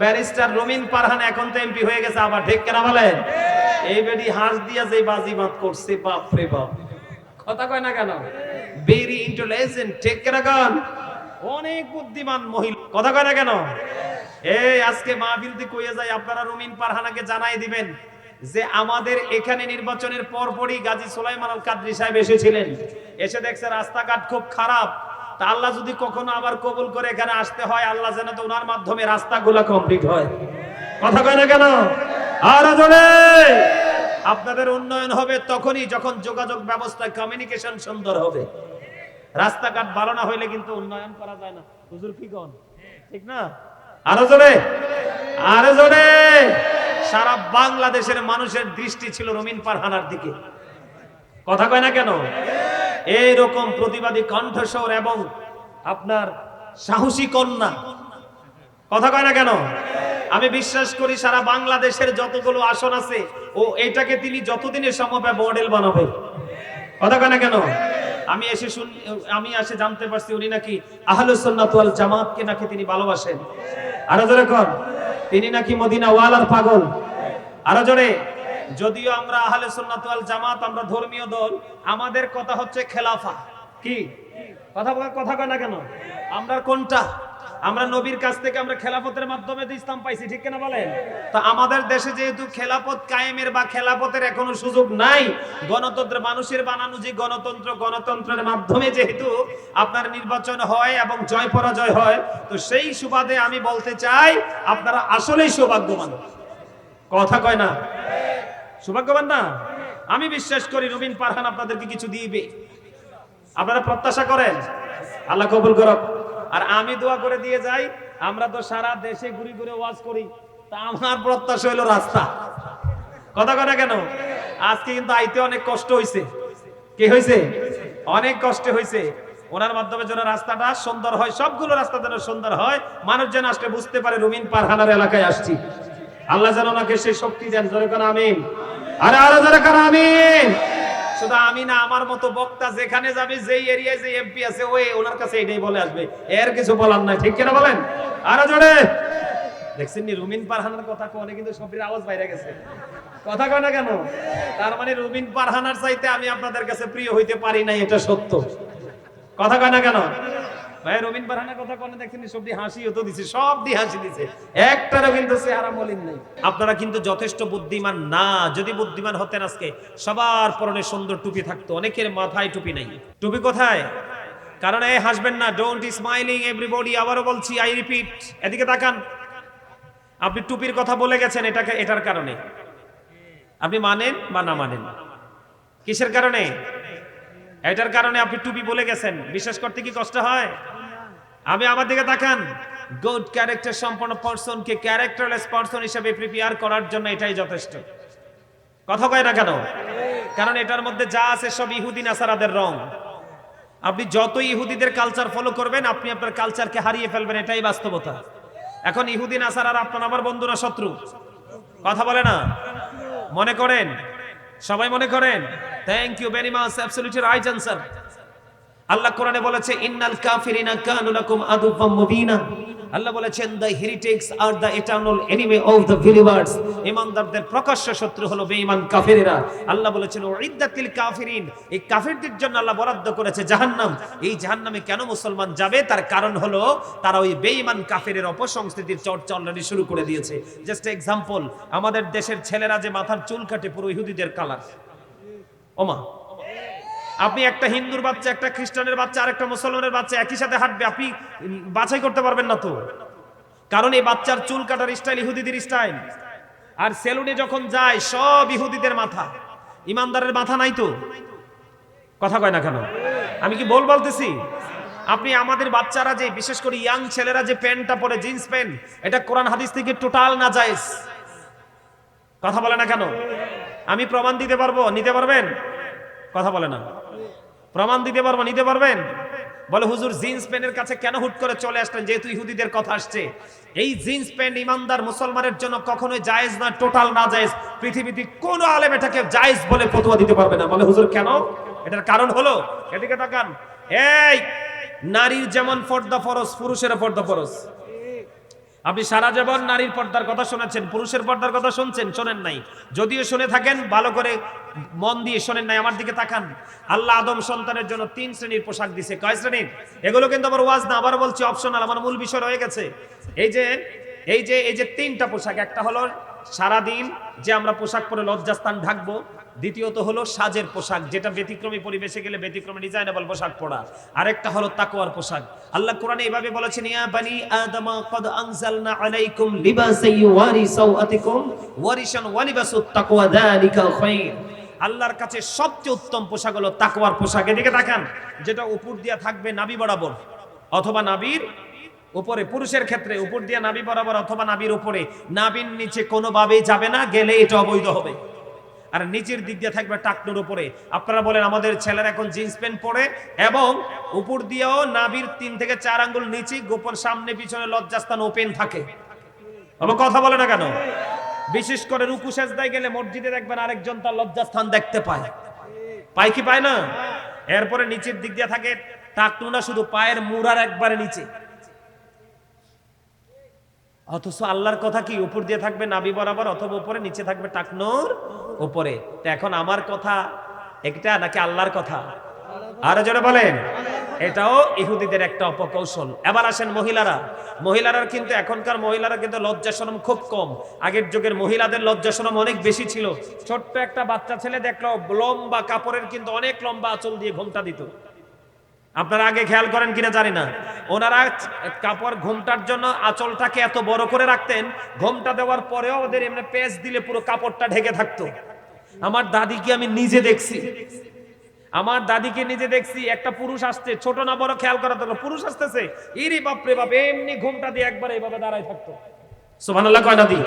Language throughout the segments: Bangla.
ব্যারিস্টার রমিন পারহান এখন তো এমপি হয়ে গেছে আবার ঠিক কেনা বলেন? এই বেডি হাঁস দিয়া যে বাজিমাত করছে বাপ রে বাপ। কথা কয় না কেন? ভেরি ইন্টেলিজেন্ট ঠিক কেনা গান। অনেক বুদ্ধিমান মহিলা। কথা কয় না কেন? এই আজকে মাহফিল দি কইয়া যায় আপনারা রুমিন পারহানাকে জানাই দিবেন যে আমাদের এখানে নির্বাচনের পরপরই গাজী সুলাইমান আল কাদরি সাহেব এসেছিলেন। এসে দেখছে রাস্তাঘাট খুব খারাপ। তা আল্লাহ যদি কখনো আবার কবুল করে এখানে আসতে হয়, আল্লাহ যেন তো ওনার মাধ্যমে রাস্তাগুলো কমপ্লিট হয়। কথা কয় না কেন? আর জোরে! আপনাদের উন্নয়ন হবে তখনই যখন যোগাযোগ ব্যবস্থা কমিউনিকেশন সুন্দর হবে। রাস্তাঘাট ভালো না হইলে কিন্তু উন্নয়ন করা যায় না। হুজুর কি কোন? ঠিক না? আরও জোরে! আরও জোরে! সারা বাংলাদেশের মানুষের দৃষ্টি ছিল রমিন পারহানার দিকে। কথা কয় না কেন? এই রকম প্রতিবাদী কণ্ঠস্বর এবং আপনার সাহসী কন্যা। কথা কয় না কেন? আমি বিশ্বাস করি সারা বাংলাদেশের যতগুলো আসন আছে, ও এটাকে তিনি যতদিনের সম্ভব মডেল বানাবে। কথা কয় না কেন? আমি এসে শুন আমি এসে জানতে পারছি উনি নাকি আহলুস সুন্নাত ওয়াল জামাতকে নাকি তিনি ভালোবাসেন। আরও জোরে কর তিনি নাকি মদিনা ওয়ালার পাগল। আরও জোরে। যদিও আমরা আহলে সুন্নাত ওয়াল জামাত আমরা ধর্মীয় দল আমাদের কথা হচ্ছে খেলাফা। কি? কথা বলার কথা কয় না কেন? আমরা কোনটা? আমরা নবীর কাছ থেকে আমরা খেলাফতের মাধ্যমে তো ইসলাম পাইছি ঠিক কিনা বলেন? তা আমাদের দেশে যেহেতু খেলাফত কায়েমের বা খেলাফতের এখনও সুযোগ নাই গণতন্ত্র মানুষের বানানো যে গণতন্ত্র গণতন্ত্রের মাধ্যমে যেহেতু আপনার নির্বাচন হয় এবং জয় পরাজয় হয় তো সেই সুবাদে আমি বলতে চাই আপনারা আসলেই সৌভাগ্যবান। কথা কয় না? সৌভাগ্যবান না? আমি বিশ্বাস করি রবিন পারহান আপনাদেরকে কিছু দিবে। আপনারা প্রত্যাশা করেন? আল্লাহ কবুল করক। আর আমি দোয়া করে দিয়ে যাই, আমরা তো সারা দেশে ঘুরে ঘুরে ওয়াজ করি। তা আমার প্রত্যাশা হলো রাস্তা। কথা কথা কেন? আজকে কিন্তু আইতে অনেক কষ্ট হয়েছে কি হয়েছে অনেক কষ্ট হয়েছে ওনার মাধ্যমে যেন রাস্তাটা সুন্দর হয়, সবগুলো রাস্তা যেন সুন্দর হয়, মানুষ যেন আসলে বুঝতে পারে রুমিন পারহানার এলাকায় আসছি। আল্লাহ যেন ওনাকে সেই শক্তি দেন। জোরে কোন, আমিন। আরে, আরও জোরে কোন, আমিন। শুধু আমি না, আমার মতো বক্তা যেখানে যাবে, যেই এরিয়ায় যে এমপি আছে, ওই ওনার কাছে এটাই বলে আসবে। এর কিছু বলার নাই, ঠিক কিনা বলেন? আরও জোরে। দেখছেন নি, রুমিন পারহানার কথা কোনে কিন্তু সবরির আওয়াজ বাইরে গেছে। কথা কয় না কেন? তার মানে রুমিন পারহানার চাইতে আমি আপনাদের কাছে প্রিয় হইতে পারি নাই, এটা সত্য। কথা কয় না কেন? ভাই, রবিন পারহানার কথা কোনে দেখছেন সবটি হাসিও তো দিছে, সব দিয়ে হাসি দিছে। একটারও কিন্তু চেহারা মলিন নাই। আপনারা কিন্তু যথেষ্ট বুদ্ধিমান না, যদি বুদ্ধিমান হতেন আজকে, সবার পরনে সুন্দর টুপি থাকতো, অনেকের মাথায় টুপি নাই। টুপি কোথায়? কারণ এই হাসবেন না ডোন্ট স্মাইলিং এভরিবডি আবারও বলছি আই রিপিট এদিকে তাকান। আপনি টুপির কথা বলে গেছেন, এটাকে, এটার কারণে। আপনি মানেন বা না মানেন? কিসের কারণে? এটার কারণে আপনি টুপি বলে গেছেন। বিশ্বাস করতে কি কষ্ট হয়? আমি আমার দিকে তাকান। গুড ক্যারেক্টার সম্পন্ন পার্সনকে ক্যারেক্টারলেস পার্সন হিসেবে প্রিপেয়ার করার জন্য এটাই যথেষ্ট। কথা কয় না কেন? কারণ এটার মধ্যে যা আছে সব ইহুদি নাসারাদের রং। আপনি যত ইহুদিদের কালচার ফলো করবেন, আপনি আপনার কালচারকে হারিয়ে ফেলবেন, এটাই বাস্তবতা। এখন ইহুদি নাসারার আপনার আমার বন্ধুরা শত্রু। কথা বলে না? মনে করেন? সবাই মনে করেন? Thank you very much absolutely right answer Allah কোরআনে বলেছে, ইন্নাল কাফিরিনা কানু লাকুম আদুব্বাম মুবিনা। আল্লাহ বলেছেন the heretics R the eternal enemy of the believers ইমানদারদের প্রকাশ্য শত্রু হলো বেঈমান কাফিরেরা। আল্লাহ বলেছেন উইদ্দাতিল কাফিরিন। এই কাফিরদের জন্য আল্লাহ বরাদ্দ করেছে জাহান্নাম। এই জাহান্নামে কেন মুসলমান যাবে? তার কারণ হলো, তারা ওই বেঈমান কাফিরের অপসংস্কৃতির চর্চা অলরেডি শুরু করে দিয়েছে। জাস্ট এক্সাম্পল আমাদের দেশের ছেলেরা যে মাথার চুল কাটে পুরো ইহুদিদের কালার ওমা আপনি একটা হিন্দুর বাচ্চা, একটা খ্রিস্টানের বাচ্চা আর একটা মুসলমানের বাচ্চা একই সাথে হাঁটবে, আপনি বাছাই করতে পারবেন না তো? কারণ এই বাচ্চার চুল কাটার স্টাইল ইহুদিদের স্টাইল। আর সেলুনে যখন যায়, সব ইহুদিদের মাথা। ইমানদারের মাথা নাই তো? কথা কয় না কেন? আমি কি বল বলতেছি? আপনি আমাদের বাচ্চারা যে, বিশেষ করে ইয়াং ছেলেরা যে প্যান্টটা পরে, জিন্স প্যান্ট, এটা কোরআন হাদিস থেকে টোটাল না জায়েজ। কথা বলে না কেন? আমি প্রমাণ দিতে পারব? নিতে পারবেন? কথা বলে না। প্রমাণ দিতে পারব, নিতে পারবেন? বলে, হুজুর, জিন্স প্যান্টের কাছে কেন হুট করে চলে আসলেন? যেহেতু ইহুদিদের কথা আসছে। এই জিন্স প্যান্ট ইমানদার মুসলমানের জন্য কখনোই জায়েজ না, টোটাল না জায়েজ। পৃথিবীতে কোন আলেম এটাকে জায়েজ বলে ফতোয়া দিতে পারবে না। বলে, হুজুর, কেন? এটার কারণ হলো, এদিকে তাকান। এই, নারীর যেমন ফর্দা ফরজ পুরুষের ফর্দা ফরজ। আপনি সারা জীবন নারীর পর্দার কথা শুনেছেন, পুরুষের পর্দার কথা শুনছেন, শোনেন নাই। যদিও শুনে থাকেন, ভালো করে মন দিয়ে শোনেন নাই, আমার দিকে তাকান। আল্লাহ আদম সন্তানের জন্য তিন শ্রেণির পোশাক দিছে। কয় শ্রেণির? এগুলো কিন্তু আমার ওয়াজ না, আবার বলছি অপশনাল আমার মূল বিষয় রয়ে গেছে। এই যে এই যে এই যে তিনটা পোশাক, একটা হলো সারাদিন যে আমরা পোশাক পরে লজ্জাস্থান ঢাকবো দ্বিতীয়ত হলো সাজের পোশাক, যেটা ব্যতিক্রমী পরিবেশে গেলে ব্যতিক্রমী ডিজাইনেবল পোশাক পরা। আরেকটা হলো তাকওয়ার পোশাক। আল্লাহ কোরআনে এইভাবে বলেছেন, ইয়া বানি আদমা কদ আনজালনা আলাইকুম লিবাসান ইউয়ারি সাওআতিকুম ওয়ারিশান ওয়া লিবাসুত তাকওয়া যালিকা খায়র আল্লাহর কাছে সবচেয়ে উত্তম পোশাক হলো তাকওয়ার পোশাক। এদিকে তাকান, যেটা উপর দিয়া থাকবে নাবি বরাবর অথবা নাবির উপরে। পুরুষের ক্ষেত্রে উপর দিয়া নাবি বরাবর অথবা নাবির উপরে। নাবির নিচে কোনোভাবেই যাবে না, গেলে এটা অবৈধ হবে। আর নিচের দিক দিয়ে থাকবে টাকনুর উপরে। আপনারা বলেন, আমাদের ছেলেরা এখন জিন্স প্যান্ট পরে এবং উপর দিয়েও নাবির তিন থেকে চার আঙ্গুল নিচে, গোপন সামনে পিছনে লজ্জাস্থান ওপেন থাকে। কথা বলে না কেন? বিশেষ করে রুকু সেজদায় গেলে মসজিদে দেখবেন আরেকজন তার লজ্জাস্থান দেখতে পায়। পায় কি পায় না? এরপরে নিচের দিক দিয়ে থাকে টাকনু না, শুধু পায়ের মুড়ার একবারে নিচে। অথচ আল্লাহর কথা কি? উপর দিয়ে থাকবে নাবি বরাবর, অথবা উপরে নিচে থাকবে টাকনোর উপরে। তো এখন আমার কথা একটা নাকি আল্লাহর কথা? আরও জোরে বলেন। এটাও ইহুদিদের একটা অপকৌশল। এবার আসেন মহিলারা। মহিলারা কিন্তু এখনকার মহিলারা কিন্তু লজ্জা খুব কম। আগের যুগের মহিলাদের লজ্জা অনেক বেশি ছিল। ছোট্ট একটা বাচ্চা ছেলে দেখল, লম্বা কাপড়ের কিন্তু অনেক লম্বা আচল দিয়ে ঘোমটা দিত। আপনারা আগে খেয়াল করেন কিনা জানি না। ওনারা কাপড় ঘুমটার জন্য আঁচলটাকে এত বড় করে রাখতেন, ঘুমটা দেওয়ার পরেও ওদের এমনি পেঁচ দিলে পুরো কাপড়টা ঢেকে থাকতো। আমার দাদিকে আমি নিজে দেখছি। আমার দাদিকে নিজে দেখছি, একটা পুরুষ আসছে, ছোট না বড় খেয়াল করা দরকার। পুরুষ আসতেছে, ইরি বাপরে বাপ, এমনি ঘুমটা দিয়ে একবার এইভাবে দাঁড়ায় থাকতো। সুবহানাল্লাহ, কয় নাদি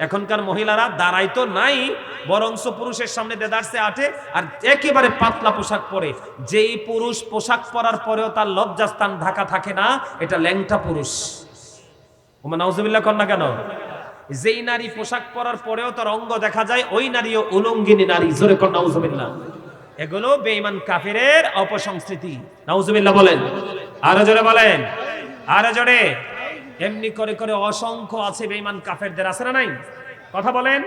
এখনকার মহিলারা দাঁড়াইতো নাই, বরংস পুরুষের সামনে দেদারসে আটে, আর একেবারে পাতলা পোশাক পরে। যেই পুরুষ পোশাক পরার পরেও তার লজ্জাস্থান ঢাকা থাকে না, এটা ল্যাংটা পুরুষ। ওমা নাউজুবিল্লাহ না কেন? যেই নারী পোশাক পরার পরেও তার অঙ্গ দেখা যায়, ওই নারীও উলঙ্গিনী নারী। জোরে কর নাউজুবিল্লাহ। এগুলো বেঈমান কাফেরের অপসংস্কৃতি। নাউজুবিল্লাহ বলেন। আরও জোরে বলেন। আরও জোরে। এমনি করে করে অসংখ্য আছে বেঈমান কাফেরদের, আছে না নাই? কথা বলেন।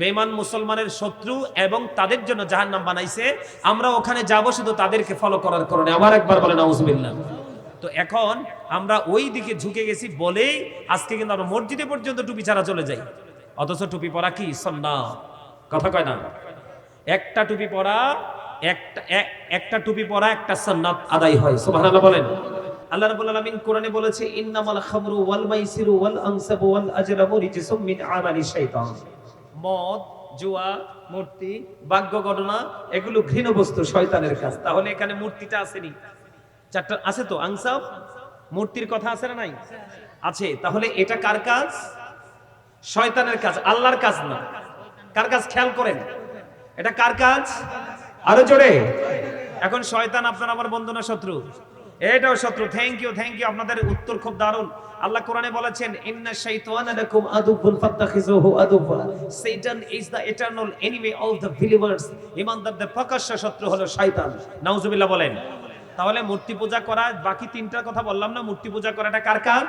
বেঈমান মুসলমানের শত্রু এবং তাদের জন্য জাহান্নাম বানাইছে। আমরা ওখানে যাব শুধু তাদেরকে ফলো করার কারণে। আবার একবার বলেন, নাউজুবিল্লাহ। তো এখন আমরা ওই দিকে ঝুঁকে গেছি বলেই আজকে কিন্তু আমরা মসজিদে পর্যন্ত টুপি ছাড়া চলে যাই। অথচ টুপি পরা কি? সন্না কথা কয় না? একটা টুপি পরা, একটা একটা টুপি পরা একটা সন্ন্যাত আদায় হয়। সুবহানাল্লাহ বলেন। আল্লাহ রাব্বুল আলামিন কোরআনে বলেছে, ইন্নামাল খামরু ওয়াল মাইসিরু ওয়াল আনসাবু ওয়াল আজলামু রিজসুম মিন আমালি শাইতান। মদ, জুয়া, মূর্তি, বাক্য গণনা এগুলো ঘৃণ বস্তু শয়তানের কাজ। তাহলে এখানে মূর্তিটা আসেনি। চারটা আছে তো, আনসাব? মূর্তির কথা আছে না নাই? আছে। তাহলে এটা কার কাজ? শয়তানের কাজ, আল্লাহর কাজ না। কার কাজ? খেয়াল করেন। এটা কার কাজ? আরও জোরে। এখন শয়তান আপনার আমার বন্ধু না শত্রু? এটাও শত্রু। থ্যাংক ইউ থ্যাংক ইউ আপনাদের উত্তর খুব দারুণ। আল্লাহ কোরআনে বলেছেন, ইন্না শাইতানা লাকুম আদুবুন ফাত্তাখিযুহু আদুবা শয়তান is the eternal enemy of the believers ইমানদারদের প্রকাশ্য শত্রু হলো শয়তান। নাউজুবিল্লাহ বলেন। তাহলে মূর্তি পূজা করা, বাকি তিনটার কথা বললাম না, মূর্তি পূজা করাটা কার কাজ?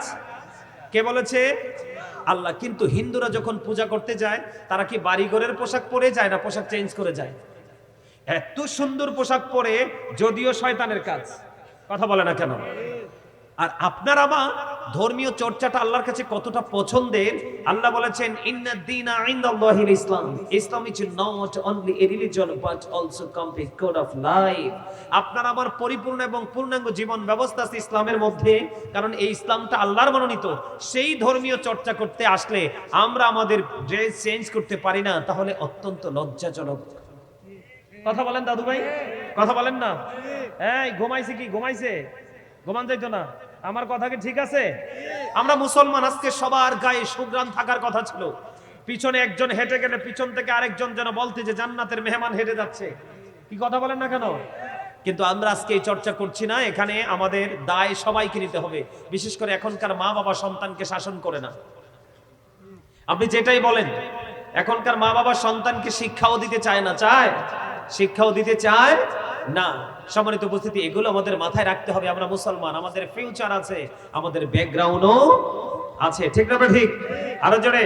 কে বলেছে? আল্লাহ। কিন্তু হিন্দুরা যখন পূজা করতে যায়, তারা কি বাড়িঘরের পোশাক পরে যায় না পোশাক চেঞ্জ করে যায়? এত সুন্দর পোশাক পরে যদিও শয়তানের কাজ। কথা বলে না কেন? আর আপনার আমার ধর্মীয় চর্চাটা আল্লাহর কাছে কতটা পছন্দের? আল্লাহ বলেছেন Islam. Islam is not only a religion but also complete code of life আপনার আমার পরিপূর্ণ এবং পূর্ণাঙ্গ জীবন ব্যবস্থা আছে ইসলামের মধ্যে, কারণ এই ইসলামটা আল্লাহর মনোনীত। সেই ধর্মীয় চর্চা করতে আসলে আমরা আমাদের ড্রেস চেঞ্জ করতে পারি না, তাহলে অত্যন্ত লজ্জাজনক। কথা বলেন দাদু ভাই কথা বলেন না? এই, ঘুমাইছে কি? ঘুমাইছে? ঘুমান যাইতো না। আমার কথা কি ঠিক আছে? আমরা মুসলমান, আজকে সবার গায়ে সুগ্রাম থাকার কথা ছিল। পিছনে একজন হেঁটে গেলে পিছন থেকে আরেকজন যেন বলতে যে জান্নাতের মেহমান হেঁটে যাচ্ছে। কি কথা বলেন না কেন? কিন্তু আমরা আজকে এই চর্চা করছি না, এখানে আমাদের দায় সবাইকে নিতে হবে। বিশেষ করে এখনকার মা বাবা সন্তানকে শাসন করে না। আপনি যেটাই বলেন, এখনকার মা বাবা সন্তানকে শিক্ষাও দিতে চায় না, চায়? শিক্ষাও দিতে চায়? না, সম্মানিত উপস্থিতি, এগুলো আমাদের মাথায় রাখতে হবে। আমরা মুসলমান, আমাদের ফিউচার আছে, আমাদের ব্যাকগ্রাউন্ডও আছে। ঠিক না ঠিক? আরও জোরে?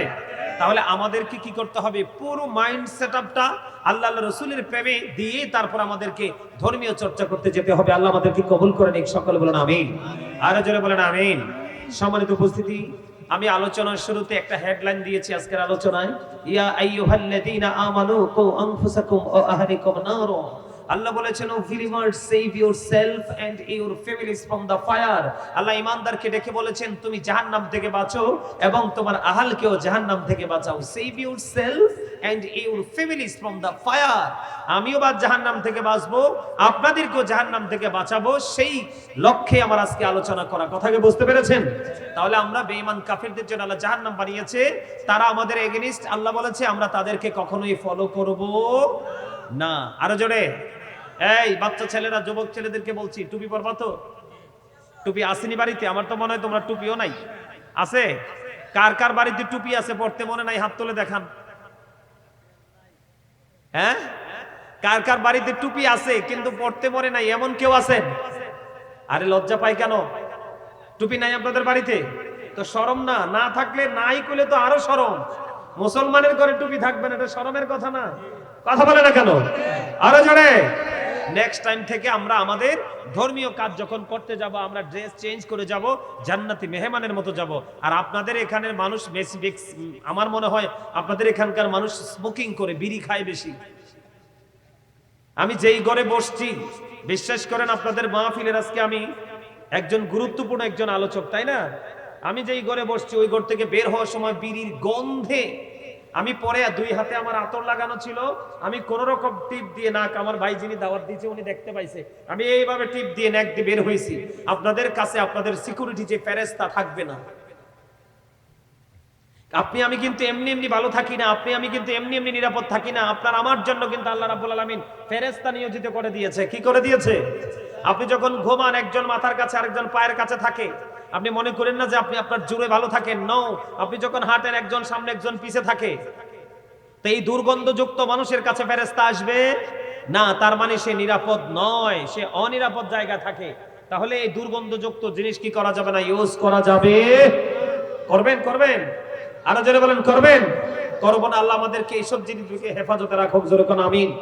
তাহলে আমাদেরকে কি করতে হবে? পুরো মাইন্ড সেটআপটা আল্লাহ আল্লাহ রসুলের প্রেমে দিয়ে তারপর আমাদেরকে ধর্মীয় চর্চা করতে যেতে হবে। আল্লাহ আমাদেরকে কবুল করেন এই সকলে বলেন আমিন। আরও জোরে বলেন আমিন। সম্মানিত উপস্থিতি, আমি আলোচনার শুরুতে একটা হেডলাইন দিয়েছি আজকের আলোচনায়। ইয়া আইয়ুহাল্লাযীনা আমানু কু আনফুসাকুম ওয়া আহলিকুম নারো আল্লাহ বলেছেন O believers save yourself and your families from the fire Allah ইমানদারকে ডেকে বলেছেন, তুমি জাহান্নাম থেকে বাঁচো এবং তোমার আহালকেও জাহান্নাম থেকে বাঁচাও। Save yourself and your families from the fire আমিও বা জাহান্নাম থেকে বাঁচবো, আপনাদেরকেও জাহান্নাম থেকে বাঁচাবো, সেই লক্ষ্যে আমার আজকে আলোচনা করা। কথাকে বুঝতে পেরেছেন? তাহলে আমরা বেঈমান কাফেরদের জন্য আল্লাহ জাহান্নাম বানিয়েছে, তারা আমাদের এগেনিস্ট আল্লাহ বলেছে, আমরা তাদেরকে কখনোই ফলো করব না আরও জোরে। এই, বাচ্চা ছেলেরা, যুবক ছেলেদেরকে বলছি, টুপি পরবা তো? টুপি আসেনি বাড়িতে, আমার তো মনে হয় তোমরা টুপিও নাই। আছে? কার কার বাড়িতে টুপি আছে পড়তে মনে নাই, হাত তুলে দেখান। হ্যাঁ? কার কার বাড়িতে টুপি আছে, কিন্তু পড়তে মনে নাই, এমন কেউ আছেন আরে লজ্জা পাই কেন? টুপি নাই আপনাদের বাড়িতে? তো শরম না না থাকলে নাই করলে তো আরও শরম। মুসলমানের ঘরে টুপি থাকবে না, এটা শরমের কথা না। কথা বলে না কেন? আরও জোরে। নেক্সট টাইম থেকে আমরা আমাদের ধর্মীয় কাজ যখন করতে যাব, আমরা ড্রেস চেঞ্জ করে যাব, জান্নাতি মেহমানের মতো যাব। আর আপনাদের এখানের মানুষ আমার মনে হয় আপনাদের এখানকার মানুষ স্মোকিং করে, বিড়ি খায় বেশি। আমি যেই ঘরে বসছি, বিশ্বাস করেন আপনাদের মাহফিলের আজকে আমি একজন গুরুত্বপূর্ণ একজন আলোচক, তাই না? আমি যেই ঘরে বসছি, ওই ঘর থেকে বের হওয়ার সময় বিড়ির গন্ধে আমি পরে দুই হাতে আমার আতর লাগানো ছিল। আমি কোন রকম টিপ দিয়ে নাক আমার ভাই যিনি দাওয়াত দিয়েছে, উনি দেখতে পাইছে। আমি এইভাবে টিপ দিয়ে নাক দিয়ে বের হয়েছি। আপনাদের কাছে, আপনাদের সিকিউরিটি যে ফেরেস্তা থাকবে না। আপনি, আমি কিন্তু এমনি এমনি ভালো থাকি না। আপনি, আমি কিন্তু এমনি এমনি নিরাপদ থাকি না। আপনার, আমার জন্য কিন্তু আল্লাহ রাব্বুল আলামিন ফেরেশতা নিয়োজিত করে দিয়েছে। কি করে দিয়েছে? আপনি যখন ঘুমান, একজন মাথার কাছে আরেকজন পায়ের কাছে থাকে আপনি মনে করেন না যে আপনি আপনার জুড়ে ভালো থাকেন? নো আপনি যখন হাঁটেন, একজন সামনে একজন পিছে থাকে। তো এই দুর্গন্ধযুক্ত মানুষের কাছে ফেরেশতা আসবে? না, তার মানে সে নিরাপদ নয়, সে অনিরাপদ জায়গা থাকে। তাহলে এই দুর্গন্ধযুক্ত জিনিস কি করা যাবে না? ইউজ করা যাবে। করবেন করবেন। আরও জোরে বলেন, করবেন। করব না, আল্লাহ আমাদেরকে এইসব জিনিস হেফাজতে রাখুক, জোরে কোন আমিন।